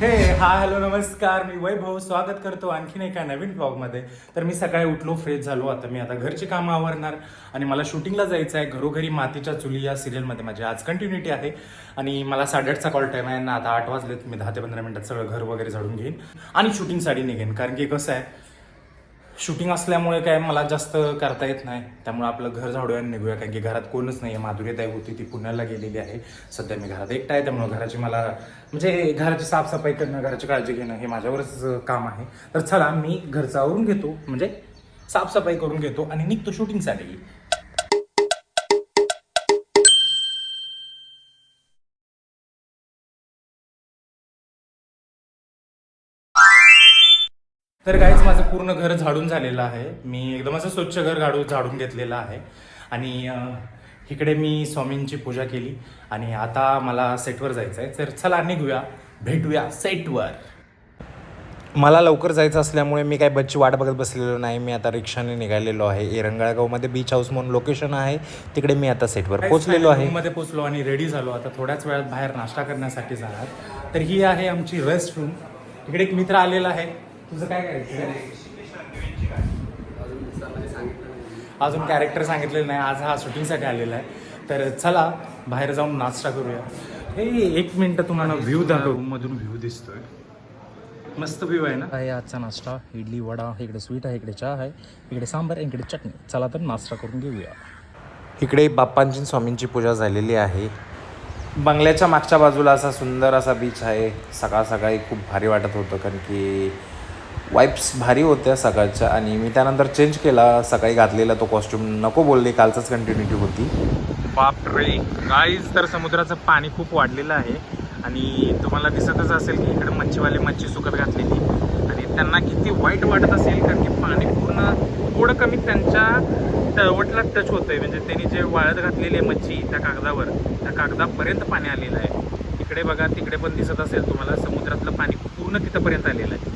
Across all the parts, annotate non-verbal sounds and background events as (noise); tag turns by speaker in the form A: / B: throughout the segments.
A: हे हा हॅलो नमस्कार. मी वैभव स्वागत करतो आणखीन एका नवीन ब्लॉगमध्ये तर मी सकाळी उठलो फ्रेश झालो. आता मी आता घरची कामं आवरणार आणि मला शूटिंगला जायचं आहे घरोघरी मातीच्या चुली या सिरियलमध्ये माझी आज कंटिन्युटी आहे. आणि मला साडेआठचा कॉल टाईम आहे. ना आता आठ वाजलेत. मी दहा ते पंधरा मिनिटात सगळं घर वगैरे झाडून घेईन आणि शूटिंगसाठी निघेन. कारण की कसं आहे शूटिंग असल्यामुळे काय मला जास्त करता येत नाही. त्यामुळे आपलं घर झाडूया आणि निघूया. कारण की घरात कोणच नाही आहे माधुरीताई होती ती पुण्याला गेलेली आहे. सध्या मी घरात एकटा आहे. त्यामुळे घराची मला म्हणजे घराची साफसफाई करणं घराची काळजी घेणं हे माझ्यावरच काम आहे. तर चला मी घरचं आवरून घेतो. म्हणजे साफसफाई करून घेतो आणि निघतो शूटिंगसाठी तर काहीच माझं पूर्ण घर झाडून झालेलं आहे. मी एकदम असं स्वच्छ घर गाडू झाडून घेतलेलं आहे. आणि इकडे मी स्वामींची पूजा केली. आणि आता मला सेटवर जायचं आहे. तर चला निघूया. भेटूया सेटवर मला लवकर जायचं असल्यामुळे मी काय बसची वाट बघत बसलेलो नाही. मी आता रिक्षाने निघालेलो आहे. एरंगाळगावमध्ये बीच हाऊस म्हणून लोकेशन आहे. तिकडे मी आता सेटवर पोहोचलेलो आहे. मध्ये पोहोचलो आणि रेडी झालो. आता थोड्याच वेळात बाहेर नाश्ता करण्यासाठी जाणार. तर ही आहे आमची रेस्ट रूम इकडे एक मित्र आलेला आहे. तुझं काय करायचं अजून कॅरेक्टर सांगितलेलं नाही. आज हा शूटिंगसाठी आलेला आहे. तर चला बाहेर जाऊन नाश्ता करूया. हे एक मिनिट तुम्हाला व्ह्यू दाखव. मधून व्ह्यू दिसतोय. मस्त व्ह्यू आहे ना? आहे आजचा नाश्ता. इडली वडा इकडे स्वीट आहे इकडे चहा आहे इकडे सांबार इकडे चटणी. चला तर नाश्ता करून घेऊया. इकडे बाप्पांची स्वामींची पूजा झालेली आहे. बंगल्याच्या मागच्या बाजूला असा सुंदर असा बीच आहे. सकाळ सकाळी खूप भारी वाटत होतं कारण की वाईप्स भारी होत्या सकाळच्या आणि मी त्यानंतर चेंज केला. सकाळी घातलेला तो कॉस्ट्युम नको बोलले कालचाच कंटिन्युटी होती. बापरे. गाईज तर समुद्राचं पाणी खूप वाढलेलं आहे. आणि तुम्हाला दिसतच असेल की इकडे मच्छीवाले मच्छी सुकत घातलेली. आणि त्यांना किती वाईट वाटत असेल कारण की पाणी पूर्ण थोडं कमी त्यांच्या तळवटला टच होतं आहे म्हणजे त्यांनी जे वाळत घातलेली आहे मच्छी त्या कागदावर त्या कागदापर्यंत पाणी आलेलं आहे. इकडे बघा तिकडे पण दिसत असेल तुम्हाला समुद्रातलं पाणी पूर्ण तिथंपर्यंत आलेलं आहे.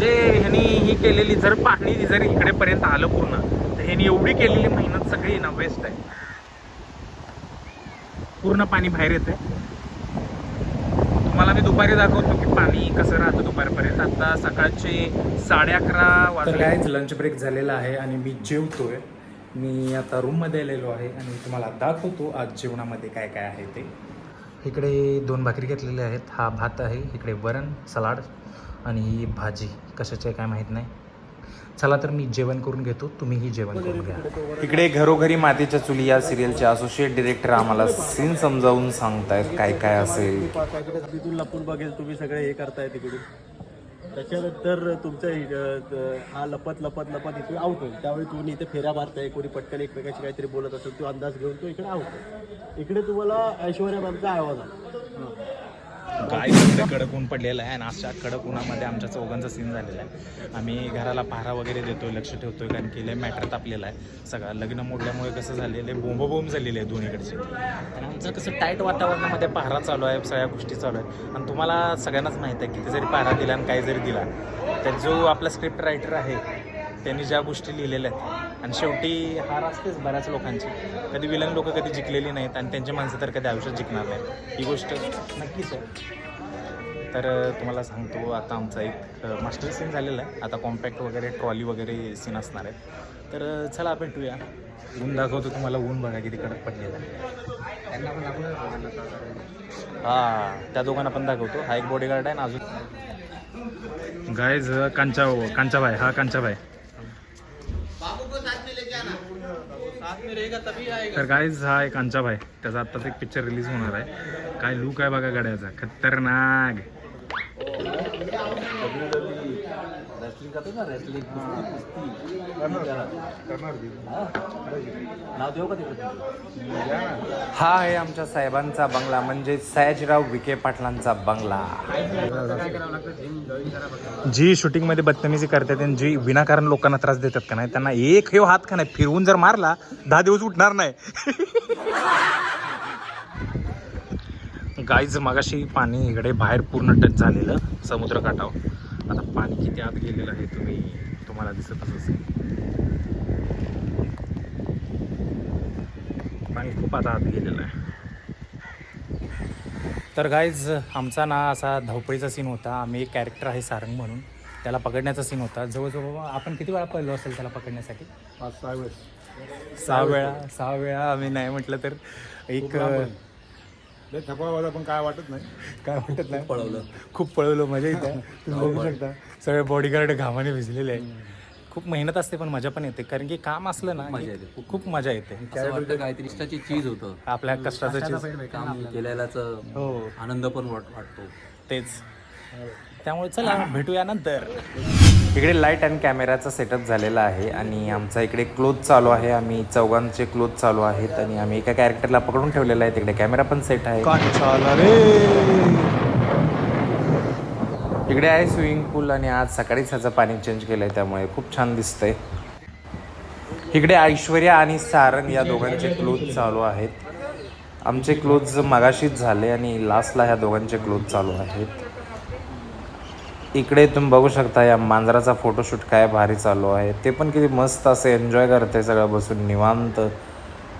A: म्हणजे ह्यांनी ही केलेली जर पाणी जर इकडेपर्यंत आलं पूर्ण तर ह्यांनी एवढी केलेली मेहनत सगळी ना वेस्ट आहे. पूर्ण पाणी बाहेर येते तुम्हाला मी दुपारी दाखवतो की पाणी कसं राहतं दुपारपर्यंत. आता सकाळचे साडे अकरा वाजता लंच ब्रेक झालेला आहे आणि मी जेवतोय. मी आता रूममध्ये आलेलो आहे आणि तुम्हाला दाखवतो आज जेवणामध्ये काय काय आहे ते. इकडे दोन भाकरी घेतलेल्या आहेत. हा भात आहे इकडे वरण सलाड आणि ही भाजी. कशाची आहे काय माहीत नाही. चला तर मी जेवण करून घेतो. तुम्हीही जेवण करून घ्या. इकडे घरोघरी मातीच्या चुली या सिरियलचे असोसिएट डिरेक्टर आम्हाला सीन समजावून सांगतायत काय काय असेल.
B: तिथून लपून बघेल तुम्ही सगळे हे करताय तिकडून. त्याच्यानंतर तुमचा हा लपत लपत लपत इथे आवतो त्यावेळी तुम्ही इथे फेऱ्या मारताय कोणी पटकन एकमेकाशी काहीतरी बोलत असेल तो अंदाज घेऊन तो इकडे आवतो इकडे तुम्हाला ऐश्वर्या मॅमचा आवाज आला.
A: गाय तिकडे कडक ऊन पडलेलं आहे आणि अशा कडक उन्हामध्ये आमच्या चौघांचा सीन झालेला आहे. आम्ही घराला पहारा वगैरे देतो लक्ष ठेवतोय कारण की लय मॅटर तापलेला आहे. सगळं लग्न मोडल्यामुळे कसं झालेलं आहे बोंबोबोंब झालेली आहे दोन्हीकडची. आणि आमचं कसं टाईट वातावरणामध्ये पहारा चालू आहे सगळ्या गोष्टी चालू आहेत. आणि तुम्हाला सगळ्यांनाच माहीत आहे किती जरी पहारा दिला आणि काही जरी दिला तर जो आपला स्क्रिप्ट रायटर आहे त्यांनी ज्या गोष्टी लिहिलेल्या आहेत आणि शेवटी हार असतेच बऱ्याच लोकांची. कधी विलन लोक कधी जिंकलेली नाहीत आणि त्यांची माणसं तर कधी आयुष्यात जिंकणार नाहीत. ही गोष्ट नक्कीच आहे. तर तुम्हाला सांगतो आता आमचा एक मास्टर सीन झालेला आहे. आता कॉम्पॅक्ट वगैरे ट्रॉली वगैरे सीन असणार आहेत. तर चला भेटूया. ऊन दाखवतो तुम्हाला ऊन बघा किती कडक पडलेला आहे. त्या दोघांना पण दाखवतो. हा एक बॉडीगार्ड आहे ना अजून गायज कांचा कांचाबाई हा कांचाबाई तर गाईज हा एक कांचाबाई त्याचा आत्ताच एक पिक्चर रिलीज होणार आहे. काय लुक आहे बघा गाड्याचा. खतरनाक.
B: नाव देऊ का तिकडे?
A: हा आहे आमच्या साहेबांचा बंगला म्हणजे सयाजीराव विखे पाटलांचा बंगला. जी शूटिंगमध्ये बदतमीजी करतात आणि जी विनाकारण लोकांना त्रास देतात का नाही त्यांना एक हे हात का नाही? फिरवून जर मारला दहा दिवस उठणार नाही. (laughs) गाईज मगाशी पाणी इकडे बाहेर पूर्ण टच झालेलं समुद्र काठावर आता पाणी किती आत गेलेलं आहे तुम्ही तुम्हाला दिसतच असेल. पाणी खूप आता आत गेलेलं आहे. तर गाईज आमचा ना असा धावपळीचा सीन होता. आम्ही एक कॅरेक्टर आहे सारंग म्हणून. त्याला पकडण्याचा सीन होता. जवळजवळ आपण किती वेळा पडलो असेल त्याला पकडण्यासाठी?
B: पाच सहा
A: सहा वेळा सहा वेळा आम्ही नाही म्हटलं तर. एक
C: लय थकवा पण काय वाटत नाही.
A: काय म्हणतात नाही. पळवलं. खूप पळवलं मजा येते तुम्ही बघू शकता. सगळे बॉडीगार्ड घामाने भिजलेले आहे खूप मेहनत असते पण मजा पण येते. कारण की काम असलं ना की खूप मजा येते.
D: वाटतं काहीतरी इष्टाची चीज होतं.
A: आपल्या कष्टाचं चीज.
D: काम केलेल्याच
A: हो.
D: आनंद पण वाट- वाटतो.
A: तेच. त्यामुळे चला भेटूया नंतर. इकडे लाइट आणि कॅमेराचा सेटअप झालेला आहे आणि आमचा इकडे क्लोथ चालू आहे. आम्ही चौघांचे क्लोथ चालू आहेत आणि आम्ही एका कॅरेक्टरला पकडून ठेवलेला आहे. तिकडे कॅमेरा पण सेट आहे. इकडे आहे स्विमिंग पूल आणि आज सकाळीच ह्याचं पाणी चेंज केलं आहे त्यामुळे खूप छान दिसतंय. इकडे ऐश्वर्या आणि सारंग या दोघांचे क्लोथ चालू आहेत. आमचे क्लोथ मगाशीच झाले आणि लास्टला ह्या दोघांचे क्लोथ चालू आहेत. इकडे तुम्ही बघू शकता या मांजराचा फोटोशूट काय भारी चालू आहे. ते पण किती मस्त असे एन्जॉय करते सगळं बसून निवांत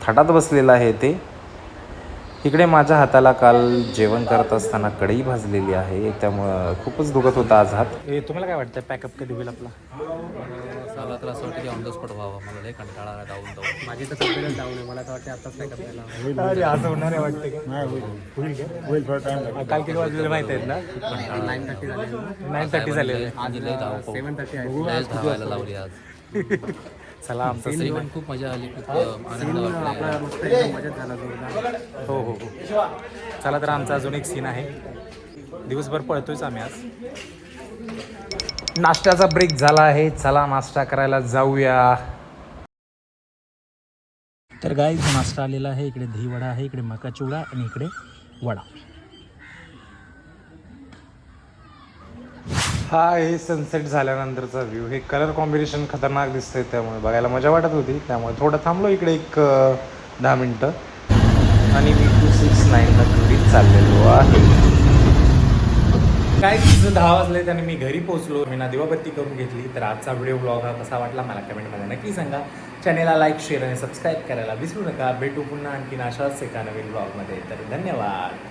A: थाटात बसलेलं आहे ते. इकडे माझ्या हाताला काल जेवण करत असताना कढई भाजलेली आहे त्यामुळं खूपच दुखत होता आज हात. तुम्हाला काय वाटतं पॅकअप कधी होईल आपला?
D: मला तर असं वाटतं की ऑन द स्पॉट व्हावा मला लय कंटाळा आला धावून धावून
B: माझी तर सगळं जाऊ नये मला तर वाटतं आताच नाही करायला
A: अरे असं होणार आहे वाटतं
C: नाही होईल. होईल का? होईल थोडा टाइम लागेल.
A: काल किती वाजलेले माहिती आहेत ना?
B: नाईन थर्टी झाले.
A: नाईन थर्टी झालेले.
D: आज लय धाव
B: सेवन थर्टी आहे.
D: लयच धावायला लावली आज.
A: चला आमचं
D: तरी पण खूप मजा आली खूप अं, आनंद वाटला.
B: आपला मस्त एकदम मजेत झाला जोरदार.
A: हो हो हो. चला तर आमचा अजून एक सीन आहे. दिवसभर पळतोयच आम्ही आज. नाश्त्याचा ब्रेक झाला आहे. चला नाश्ता करायला जाऊया. तर गाय नाश्ता आलेला आहे. इकडे दही वडा आहे इकडे मका चिवडा आणि इकडे वडा. हा आहे सनसेट झाल्यानंतरचा व्ह्यू हे कलर कॉम्बिनेशन खतरनाक दिसतंय त्यामुळे. बघायला मजा वाटत होती. त्यामुळे थोडं थांबलो इकडे एक अं, दहा मिनटं. आणि मी टू सिक्स नाईनला घरी चाललेलो आहे. काय दहा वाजले आणि मी घरी पोहोचलो. मी ना दिवाबत्ती करून घेतली. तर आजचा व्हिडिओ ब्लॉग हा कसा वाटला मला कमेंटमध्ये नक्की सांगा. चॅनेलला लाईक शेअर आणि सबस्क्राईब करायला विसरू नका. भेटू पुन्हा आणखीन अशाच एका नवीन ब्लॉगमध्ये तर धन्यवाद.